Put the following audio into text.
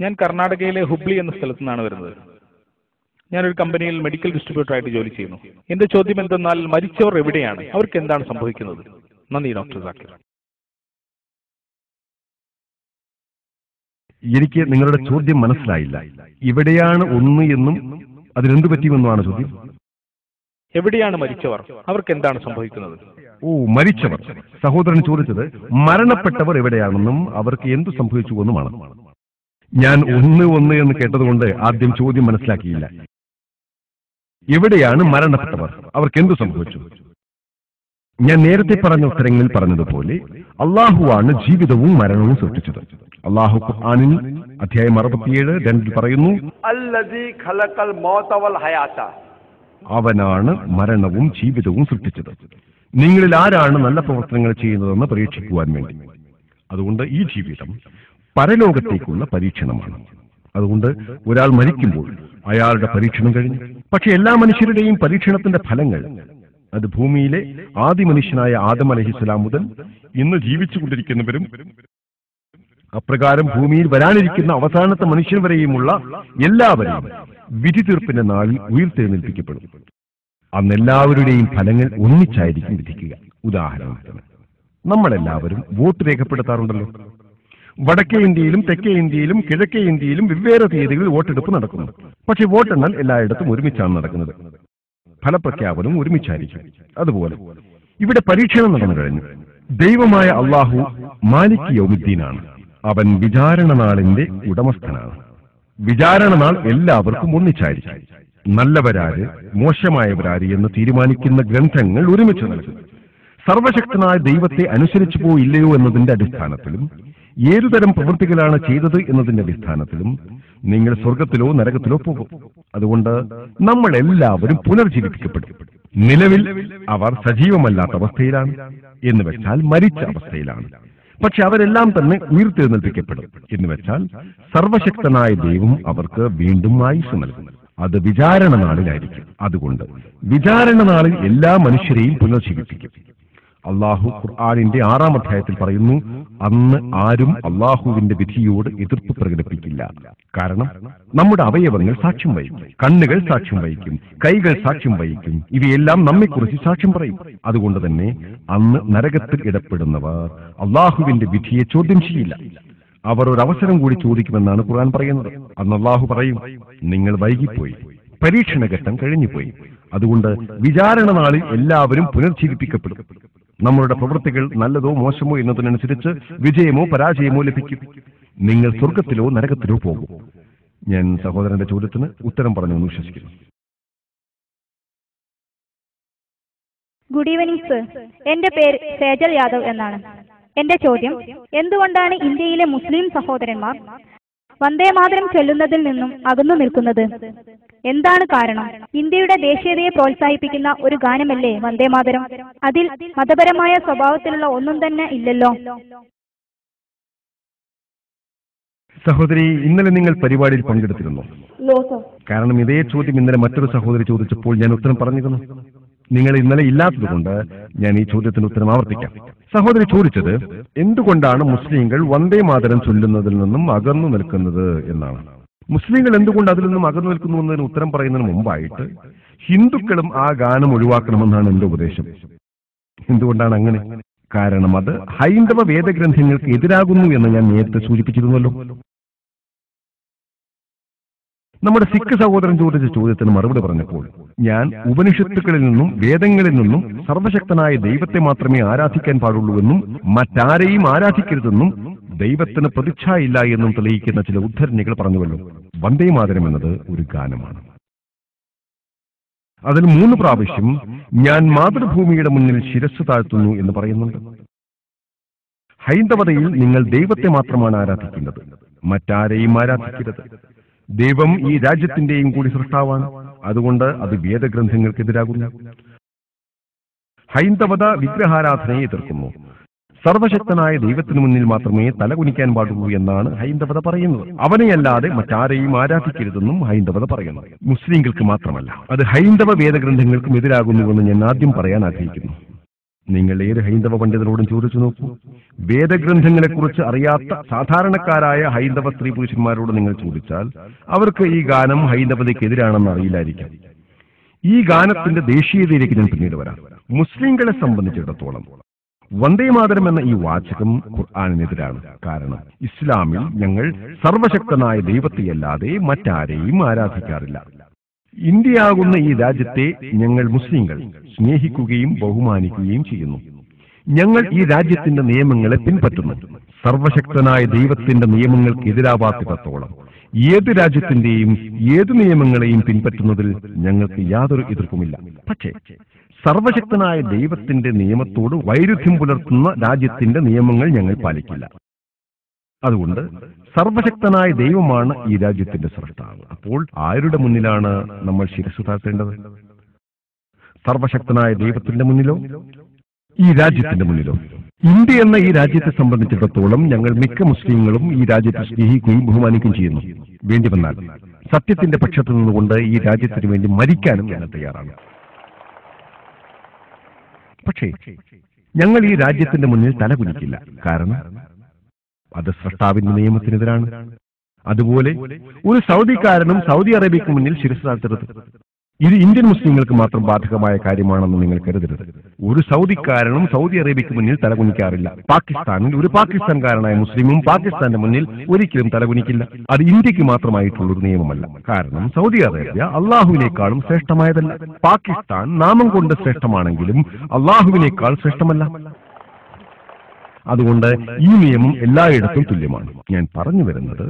ഞാൻ കർണാടകയിലെ ഹുബ്ലി എന്ന സ്ഥലത്തു നിന്നാണ് വരുന്നത്. ഞാനൊരു കമ്പനിയിൽ മെഡിക്കൽ ഡിസ്ട്രിബ്യൂട്ടറായിട്ട് ജോലി ചെയ്യുന്നു. എന്റെ ചോദ്യം എന്തെന്നാൽ മരിച്ചവർ എവിടെയാണ്? അവർക്ക് എന്താണ് സംഭവിക്കുന്നത്? നന്ദി ഡോക്ടർ സാക്കിർ. എനിക്ക് നിങ്ങളുടെ ചോദ്യം മനസ്സിലായില്ല. ഇവിടെയാണ് ഒന്ന് എന്നും അതിനെന്തു പറ്റിയുമെന്നുമാണ് ചോദ്യം. എവിടെയാണ് മരിച്ചവർ? അവർക്ക് എന്താണ് സംഭവിക്കുന്നത്? ഓ മരിച്ചവർ. സഹോദരൻ ചോദിച്ചത് മരണപ്പെട്ടവർ എവിടെയാണെന്നും അവർക്ക് എന്തു സംഭവിച്ചുവെന്നുമാണ്. ഞാൻ ഒന്ന് ഒന്ന് എന്ന് കേട്ടതുകൊണ്ട് ആദ്യം ചോദ്യം മനസ്സിലാക്കിയില്ല. എവിടെയാണ് മരണപ്പെട്ടവർ? അവർക്ക് എന്തു സംഭവിച്ചു? ഞാൻ നേരത്തെ പറഞ്ഞ ഉത്തരങ്ങളിൽ പറഞ്ഞതുപോലെ അള്ളാഹുവാണ് ജീവിതവും മരണവും സൃഷ്ടിച്ചത്. അള്ളാഹു ഖുർആാനിൽ അധ്യായം അറുപത്തിയേഴ് രണ്ടിൽ പറയുന്നു അവനാണ് മരണവും ജീവിതവും സൃഷ്ടിച്ചത്. നിങ്ങളിൽ ആരാണ് നല്ല പ്രവർത്തനങ്ങൾ ചെയ്യുന്നതെന്ന് പരീക്ഷിക്കുവാൻ വേണ്ടി. അതുകൊണ്ട് ഈ ജീവിതം പരലോകത്തേക്കുള്ള പരീക്ഷണമാണ്. അതുകൊണ്ട് ഒരാൾ മരിക്കുമ്പോൾ അയാളുടെ പരീക്ഷണം കഴിഞ്ഞു. പക്ഷെ എല്ലാ മനുഷ്യരുടെയും പരീക്ഷണത്തിന്റെ ഫലങ്ങൾ അത് ഭൂമിയിലെ ആദ്യ മനുഷ്യനായ ആദം അലഹിസ്ലാം മുതൽ ഇന്ന് ജീവിച്ചുകൊണ്ടിരിക്കുന്നവരും അപ്രകാരം ഭൂമിയിൽ വരാനിരിക്കുന്ന അവസാനത്തെ മനുഷ്യൻ വരെയുമുള്ള എല്ലാവരെയും വിധി തീർപ്പിന്റെ നാളിൽ ഉയർത്തെഴുന്നേൽപ്പിക്കപ്പെടും. അന്ന് എല്ലാവരുടെയും ഫലങ്ങൾ ഒന്നിച്ചായിരിക്കും വിധിക്കുക. ഉദാഹരണത്തിന് നമ്മളെല്ലാവരും വോട്ട് രേഖപ്പെടുത്താറുണ്ടല്ലോ. വടക്കേ ഇന്ത്യയിലും തെക്കേ ഇന്ത്യയിലും കിഴക്കേ ഇന്ത്യയിലും വെവ്വേറെ തീയതികളിൽ വോട്ടെടുപ്പ് നടക്കുന്നു. പക്ഷെ വോട്ടെണ്ണൽ എല്ലായിടത്തും ഒരുമിച്ചാണ് നടക്കുന്നത്. ഫലപ്രഖ്യാപനം ഒരുമിച്ചായിരിക്കും. അതുപോലെ ഇവിടെ പരീക്ഷണം നടന്നു കഴിഞ്ഞു. ദൈവമായ അള്ളാഹു മാലിക് യൗമുദ്ദീനാണ്. അവൻ വിചാരണ നാളിന്റെ ഉടമസ്ഥനാണ്. വിചാരണ നാൾ എല്ലാവർക്കും ഒന്നിച്ചായിരിക്കും. നല്ലവരാര് മോശമായവരാര് എന്ന് തീരുമാനിക്കുന്ന ഗ്രന്ഥങ്ങൾ ഒരുമിച്ച് നൽകും സർവശക്തനായ ദൈവത്തെ അനുസരിച്ചു പോയില്ലയോ എന്നതിന്റെ അടിസ്ഥാനത്തിലും ഏതുതരം പ്രവൃത്തികളാണ് ചെയ്തത് എന്നതിന്റെ അടിസ്ഥാനത്തിലും നിങ്ങൾ സ്വർഗത്തിലോ നരകത്തിലോ പോകും. അതുകൊണ്ട് നമ്മൾ എല്ലാവരും പുനർജീവിപ്പിക്കപ്പെടും. നിലവിൽ അവർ സജീവമല്ലാത്ത അവസ്ഥയിലാണ്. എന്ന് വെച്ചാൽ മരിച്ച അവസ്ഥയിലാണ്. പക്ഷെ അവരെല്ലാം തന്നെ ഉയർത്തെഴുന്നേൽപ്പിക്കപ്പെടും. എന്ന് വെച്ചാൽ സർവശക്തനായ ദൈവം അവർക്ക് വീണ്ടും ആയുസ് നൽകും. അത് വിചാരണ നാളിലായിരിക്കും. അതുകൊണ്ട് വിചാരണ നാളിൽ എല്ലാ മനുഷ്യരെയും പുനർജീവിപ്പിക്കും. അള്ളാഹു ഖുർആാനിന്റെ ആറാം അധ്യായത്തിൽ പറയുന്നു അന്ന് ആരും അള്ളാഹുവിന്റെ വിധിയോട് എതിർപ്പ് പ്രകടിപ്പിക്കില്ല. കാരണം നമ്മുടെ അവയവങ്ങൾ സാക്ഷ്യം വഹിക്കും കണ്ണുകൾ സാക്ഷ്യം വഹിക്കും കൈകൾ സാക്ഷ്യം വഹിക്കും. ഇവയെല്ലാം നമ്മെക്കുറിച്ച് സാക്ഷ്യം പറയും. അതുകൊണ്ട് തന്നെ അന്ന് നരകത്തിൽ ഇടപെടുന്നവർ അള്ളാഹുവിന്റെ വിധിയെ ചോദ്യം ചെയ്യില്ല. അവർ ഒരു അവസരം കൂടി ചോദിക്കുമെന്നാണ് ഖുർആൻ പറയുന്നത്. അന്ന് അള്ളാഹു പറയും നിങ്ങൾ വൈകിപ്പോയി. പരീക്ഷണഘട്ടം കഴിഞ്ഞുപോയി. അതുകൊണ്ട് വിചാരണ നാളിൽ എല്ലാവരും പുനർജീവിപ്പിക്കപ്പെടും. നമ്മളുടെ പ്രവൃത്തികൾ നല്ലതോ മോശമോ എന്നതിനനുസരിച്ച് വിജയമോ പരാജയമോ ലഭിക്കും. നിങ്ങൾ സ്വർഗത്തിലോ നരകത്തിലോ പോകും. ഞാൻ സഹോദരന്റെ ചോദ്യത്തിന് ഉത്തരം പറഞ്ഞു എന്ന് വിശ്വസിക്കുന്നു. ഗുഡ് ഈവനിങ് സർ എന്റെ പേര് സേജൽ യാദവ് എന്നാണ്. എന്റെ ചോദ്യം എന്തുകൊണ്ടാണ് ഇന്ത്യയിലെ മുസ്ലിം സഹോദരന്മാർ വന്ദേമാതരം ചൊല്ലുന്നതിൽ നിന്നും അകന്നു നിൽക്കുന്നത്. എന്താണ് കാരണം? ഇന്ത്യയുടെ ദേശീയതയെ പ്രോത്സാഹിപ്പിക്കുന്ന ഒരു ഗാനമല്ലേ വന്ദേമാതരം? അതിൽ മതപരമായ സ്വഭാവത്തിലുള്ള ഒന്നും തന്നെ ഇല്ലല്ലോ. സഹോദരി ഇന്നലെ നിങ്ങൾ പരിപാടിയിൽ പങ്കെടുത്തിരുന്നു? കാരണം ഇതേ ചോദ്യം ഇന്നലെ മറ്റൊരു സഹോദരി ചോദിച്ചപ്പോൾ ഞാൻ ഉത്തരം പറഞ്ഞിരുന്നു. നിങ്ങൾ ഇന്നലെ ഇല്ലാത്തതുകൊണ്ട് ഞാൻ ഈ ചോദ്യത്തിന് ഉത്തരം ആവർത്തിക്കാം. സഹോദരി ചോദിച്ചത് എന്തുകൊണ്ടാണ് മുസ്ലിങ്ങൾ വന്ദേ മാതരം ചൊല്ലുന്നതിൽ നിന്നും അകന്നു നിൽക്കുന്നത്? എന്നാണ്. മുസ്ലിങ്ങൾ എന്തുകൊണ്ട് അതിൽ നിന്നും അകന്നു നിൽക്കുന്നു എന്നതിന് ഉത്തരം പറയുന്നതിന് മുമ്പായിട്ട് ഹിന്ദുക്കളും ആ ഗാനം ഒഴിവാക്കണമെന്നാണ് എന്റെ ഉപദേശം. എന്തുകൊണ്ടാണ് അങ്ങനെ? കാരണം അത് ഹൈന്ദവ വേദഗ്രന്ഥങ്ങൾക്ക് എതിരാകുന്നു എന്ന് ഞാൻ നേരത്തെ സൂചിപ്പിച്ചിരുന്നല്ലോ. നമ്മുടെ സിഖ് സഹോദരൻ ചോദിച്ച ചോദ്യത്തിന് മറുപടി പറഞ്ഞപ്പോൾ ഞാൻ ഉപനിഷത്തുക്കളിൽ നിന്നും വേദങ്ങളിൽ നിന്നും സർവശക്തനായ ദൈവത്തെ മാത്രമേ ആരാധിക്കാൻ പാടുള്ളൂ എന്നും മറ്റാരെയും ആരാധിക്കരുതെന്നും ദൈവത്തിന് പ്രതിച്ഛായില്ല എന്നും തെളിയിക്കുന്ന ചില ഉദ്ധരണികൾ പറഞ്ഞുവല്ലോ. വന്ദേ മാതരം എന്നത് ഒരു ഗാനമാണ്. അതിൽ മൂന്ന് പ്രാവശ്യം ഞാൻ മാതൃഭൂമിയുടെ മുന്നിൽ ശിരസ് താഴ്ത്തുന്നു എന്ന് പറയുന്നുണ്ട്. ഹൈന്ദവതയിൽ നിങ്ങൾ ദൈവത്തെ മാത്രമാണ് ആരാധിക്കേണ്ടത് മറ്റാരെയും ആരാധിക്കരുത്. ദൈവം ഈ രാജ്യത്തിന്റെയും കൂടി സൃഷ്ടാവാണ് അതുകൊണ്ട് അത് വേദഗ്രന്ഥങ്ങൾക്കെതിരാകുന്നു. ഹൈന്ദവത വിഗ്രഹാരാധനയെ എതിർക്കുന്നു. സർവശക്തനായ ദൈവത്തിനു മുന്നിൽ മാത്രമേ തലകുനിക്കാൻ പാടുള്ളൂ എന്നാണ് ഹൈന്ദവത പറയുന്നത്. അവനെയല്ലാതെ മറ്റാരെയും ആരാധിക്കരുതെന്നും ഹൈന്ദവത പറയുന്നു. മുസ്ലിങ്ങൾക്ക് മാത്രമല്ല അത് ഹൈന്ദവ വേദഗ്രന്ഥങ്ങൾക്കും എതിരാകുന്നുവെന്ന് ഞാൻ ആദ്യം പറയാൻ ആഗ്രഹിക്കുന്നു. നിങ്ങൾ ഏത് ഹൈന്ദവ പണ്ഡിതരോടും ചോദിച്ചു നോക്കൂ. വേദഗ്രന്ഥങ്ങളെക്കുറിച്ച് അറിയാത്ത സാധാരണക്കാരായ ഹൈന്ദവ സ്ത്രീ പുരുഷന്മാരോട് നിങ്ങൾ ചോദിച്ചാൽ അവർക്ക് ഈ ഗാനം ഹൈന്ദവതയ്ക്കെതിരാണെന്ന് അറിയില്ലായിരിക്കാം. ഈ ഗാനത്തിന്റെ ദേശീയതയിലേക്ക് ഞാൻ പിന്നീട് വരാം. മുസ്ലിങ്ങളെ സംബന്ധിച്ചിടത്തോളം വന്ദേമാതരം എന്ന ഈ വാചകം ഖുർആാനിനെതിരാണ്. കാരണം ഇസ്ലാമിൽ ഞങ്ങൾ സർവശക്തനായ ദൈവത്തെയല്ലാതെ മറ്റാരെയും ആരാധിക്കാറില്ല. ഇന്ത്യയാകുന്ന ഈ രാജ്യത്തെ ഞങ്ങൾ മുസ്ലിങ്ങൾ സ്നേഹിക്കുകയും ബഹുമാനിക്കുകയും ചെയ്യുന്നു. ഞങ്ങൾ ഈ രാജ്യത്തിന്റെ നിയമങ്ങളെ പിൻപറ്റുന്നു. സർവശക്തനായ ദൈവത്തിന്റെ നിയമങ്ങൾക്ക് എതിരാവാത്തിടത്തോളം ഏത് രാജ്യത്തിന്റെയും ഏത് നിയമങ്ങളെയും പിൻപറ്റുന്നതിൽ ഞങ്ങൾക്ക് യാതൊരു എതിർപ്പുമില്ല. പക്ഷേ സർവശക്തനായ ദൈവത്തിന്റെ നിയമത്തോട് വൈരുദ്ധ്യം പുലർത്തുന്ന രാജ്യത്തിന്റെ നിയമങ്ങൾ ഞങ്ങൾ പാലിക്കില്ല. അതുകൊണ്ട് സർവശക്തനായ ദൈവമാണ് ഈ രാജ്യത്തിന്റെ സൃഷ്ടാവ്. അപ്പോൾ ആരുടെ മുന്നിലാണ് നമ്മൾ ശിരസ് താഴ്ത്തേണ്ടത്? സർവശക്തനായ ദൈവത്തിന്റെ മുന്നിലോ? ഈ രാജ്യത്തിന്റെ മുന്നിലോ? ഇന്ത്യ എന്ന ഈ രാജ്യത്തെ സംബന്ധിച്ചിടത്തോളം ഞങ്ങൾ മിക്ക മുസ്ലിങ്ങളും ഈ രാജ്യത്തെ സ്നേഹിക്കുകയും ബഹുമാനിക്കുകയും ചെയ്യുന്നു. വേണ്ടി വന്നാൽ സത്യത്തിന്റെ പക്ഷത്തു നിന്നുകൊണ്ട് ഈ രാജ്യത്തിന് വേണ്ടി മരിക്കാനും ഞങ്ങൾ തയ്യാറാണ്. പക്ഷേ ഞങ്ങൾ ഈ രാജ്യത്തിന്റെ മുന്നിൽ തല കുലിക്കില്ല കാരണം അത് സൃഷ്ടാവിന്റെ നിയമത്തിനെതിരാണ്. അതുപോലെ ഒരു സൗദിക്കാരനും സൗദി അറേബ്യക്ക് മുന്നിൽ ശിരസ് താഴ്ത്തരുത്. ഇത് ഇന്ത്യൻ മുസ്ലിങ്ങൾക്ക് മാത്രം ബാധകമായ കാര്യമാണെന്ന് നിങ്ങൾ കരുതരുത്. ഒരു സൗദിക്കാരനും സൗദി അറേബ്യക്ക് മുന്നിൽ തലകുനിക്കാറില്ല. പാകിസ്ഥാനിൽ ഒരു പാകിസ്ഥാൻകാരനായ മുസ്ലിമും പാകിസ്ഥാന്റെ മുന്നിൽ ഒരിക്കലും തലകുനിക്കില്ല. അത് ഇന്ത്യയ്ക്ക് മാത്രമായിട്ടുള്ള ഒരു നിയമമല്ല. കാരണം സൗദി അറേബ്യ അള്ളാഹുവിനേക്കാളും ശ്രേഷ്ഠമായതല്ല. പാകിസ്ഥാൻ നാമം കൊണ്ട് ശ്രേഷ്ഠമാണെങ്കിലും അള്ളാഹുവിനേക്കാൾ ശ്രേഷ്ഠമല്ല. അതുകൊണ്ട് ഈ നിയമം എല്ലായിടത്തും തുല്യമാണ്. ഞാൻ പറഞ്ഞു വരുന്നത്